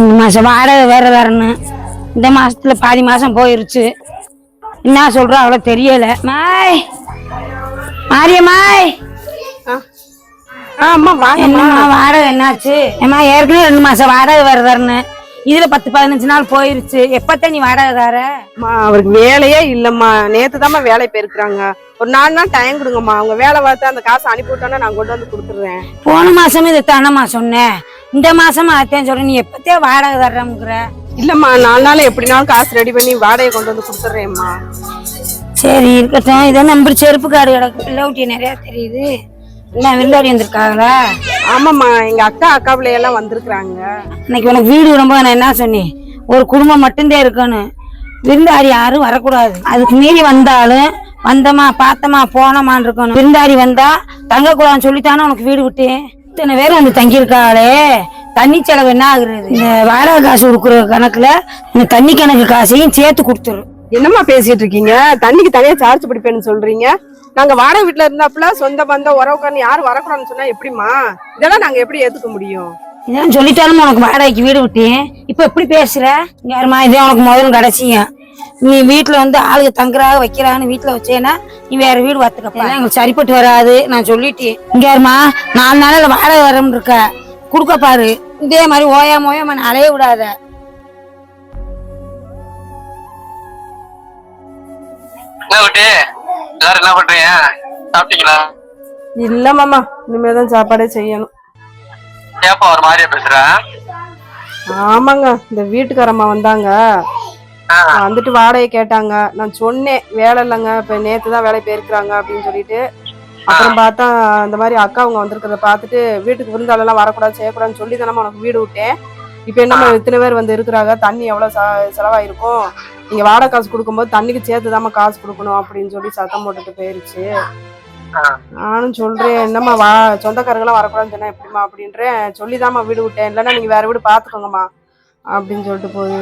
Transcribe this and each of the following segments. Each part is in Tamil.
இந்த மாசம் வாடகை வேற தரணும் இந்த மாசத்துல பாதி மாசம் போயிருச்சு. என்ன சொல்றோம் அவ்வளோ தெரியல. மாய்! மாரியம்மாய் என்னம்மா வாடகை என்னாச்சு? ஏம்மா ஏற்கனவே ரெண்டு மாசம் வாடகை வேற தரணும் இதுல பத்து பதினஞ்சு நாள் போயிருச்சு. எப்பத்தான் நீ வாடகை தர? அவருக்கு வேலையே இல்லம்மா. நேத்து தாம்மா வேலை போயிருக்கிறாங்க. ஒரு நாலு நாள் டைம் கொடுங்கம்மா. அவங்க வேலை பார்த்து அந்த காசை அனுப்பி விட்டோன்னா நான் கொண்டு வந்து கொடுத்துட்றேன். போன மாசம் இது தானம்மா சொன்னேன். இந்த மாசமா அத்தேன் சொல்றேன் நீ எப்பத்தே வாடகை தர்றோங்கிற? இல்லம்மா நாலு நாள் எப்படினாலும் காசு ரெடி பண்ணி வாடகை கொண்டு வந்து கொடுத்துட்றேம்மா. சரி இருக்கட்டும். இதை நம்பர் செருப்பு காடு கிடக்கு. பிள்ளை ஊட்டி நிறைய தெரியுது. என்ன விருந்தாடி வந்திருக்காங்களா? ஆமாம்மா எங்க அக்கா அக்கா பிள்ளையெல்லாம் வந்திருக்கிறாங்க. இன்னைக்கு உனக்கு வீடு விடும்போது நான் என்ன சொன்னேன்? ஒரு குடும்பம் மட்டும்தான் இருக்கணும். விருந்தாடி யாரும் வரக்கூடாது. அதுக்கு மீறி வந்தாலும் வந்தமா பார்த்தமா போனமான்னு இருக்கணும். விருந்தாடி வந்தா தங்கக்கூடாதுன்னு சொல்லித்தானே உனக்கு வீடு விட்டேன். இத்தனை பேர் வந்து தங்கியிருக்காளே? தண்ணி செலவு என்ன ஆகுறது? இந்த வாடகை காசு கொடுக்குற கணக்குல இந்த தண்ணி கணக்கு காசையும் சேர்த்து கொடுத்துரு. என்னம்மா பேசிட்டு இருக்கீங்க? தண்ணிக்கு தனியா சார்ஜ் பிடிப்பேன்னு சொல்றீங்க. நாங்க வாடகை வீட்டுல இருந்தாப்புல சொந்த பந்தம் உறவுக்காரன்னு யாரும் வரக்கூடாதுன்னு சொன்னா எப்படிம்மா? இதெல்லாம் நாங்க எப்படி ஏத்துக்க முடியும்? இதான் சொல்லிட்டாலும் உனக்கு வாடகைக்கு வீடு விட்டேன். இப்ப எப்படி பேசுற? யாரும்மா இதே உனக்கு முதல்ல கடைசியும் நீ வீட்டுல வந்து ஆளுங்க தங்குறாக வைக்கிறான்னு வீட்டுல வச்சேன்னா நீ வேற வீடு பார்த்துக்கப்பா எங்களுக்கு சரிப்பட்டு வராது நான் சொல்லிட்டேன். இங்க யாருமா நாலு நாளில் வாடகை வரம்னு இருக்க. கொடுக்க பாரு. இதே மாதிரி ஓயாம ஓயாம நான் அலைய விடாத. எல்லாரும் என்ன பண்றீங்க? சாப்பிட்டீங்களா? இல்ல மாமா. இனிமேதான் சாப்பாடே செய்யணும். ஏப்பா ஒரு மாதிரியா பேசுற? ஆமாங்க. இந்த வீட்டுக்காரம்மா வந்தாங்க. வந்துட்டு வாடகை கேட்டாங்க. நான் சொன்னேன் வேலை இல்லைங்க இப்ப நேத்து தான் வேலை போயிருக்கிறாங்க அப்படின்னு சொல்லிட்டு. அப்புறம் பார்த்தா இந்த மாதிரி அக்கா அவங்க வந்திருக்கிறத பார்த்துட்டு வீட்டுக்கு விருந்தாளெல்லாம் வரக்கூடாது செய்யக்கூடாதுன்னு சொல்லி தானே உனக்கு வீடு விட்டேன். இப்போ என்னம்மா இத்தனை பேர் வந்து இருக்கிறாங்க தண்ணி எவ்வளோ செலவாயிருக்கும்? நீங்க வாடகை காசு கொடுக்கும்போது தண்ணிக்கு சேர்த்து தாம்மா காசு கொடுக்கணும் அப்படின்னு சொல்லி சத்தம் போட்டுட்டு போயிருச்சு. நானும் சொல்றேன் என்னம்மா வா சொந்தக்காரங்களாம் வரக்கூடாதுன்னு சொன்னா எப்படிம்மா அப்படின்றேன். சொல்லிதாம்மா வீடு விட்டேன் இல்லைன்னா நீங்க வேற வீடு பார்த்துக்கோங்கம்மா. அப்படின்னு சொல்லிட்டு போய்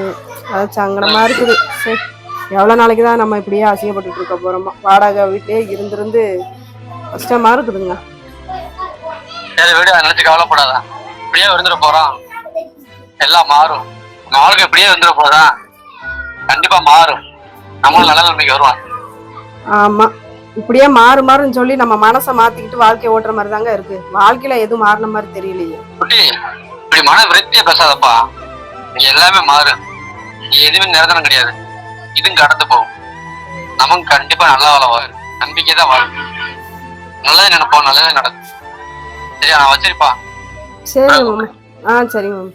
அது சங்கடமா இருக்குது. சரி எவ்வளோ நாளைக்கு தான் நம்ம இப்படியே அசிங்கப்பட்டுட்டு இருக்க போறோமா? வாடகை வீட்லயே இருந்திருந்து கஷ்டமா இருக்குதுங்க. சரி விடு அதை நினைச்சு கவலைப்படாத. இப்படியே வந்துட போறோம். எல்லாம் மாறும். வாழ்க்கை இப்படியே வந்துட போதா? கண்டிப்பா மாறும். நம்மளும் நல்ல நிலைமைக்கு வருவான் ஆமா. இப்படியே மாறு மாறுன்னு சொல்லி நம்ம மனசை மாத்திக்கிட்டு வாழ்க்கையை ஓட்டுற மாதிரி தாங்க இருக்கு. வாழ்க்கையில எதுவும் மாறின மாதிரி தெரியலையே. இப்படி மன விருத்தியா பேசாதப்பா. எல்லாமே மாறும் எதுவுமே நிரந்தரம் கிடையாது. இதுவும் கடந்து போகும். நமக்கு கண்டிப்பா நல்லா வாழ வரும். நம்பிக்கை தான் வாழும் நல்லதே நினைப்போம் நல்லதே நடக்கும். சரியா நான் வச்சிருப்பா. சரி ஆ சரி மாமா.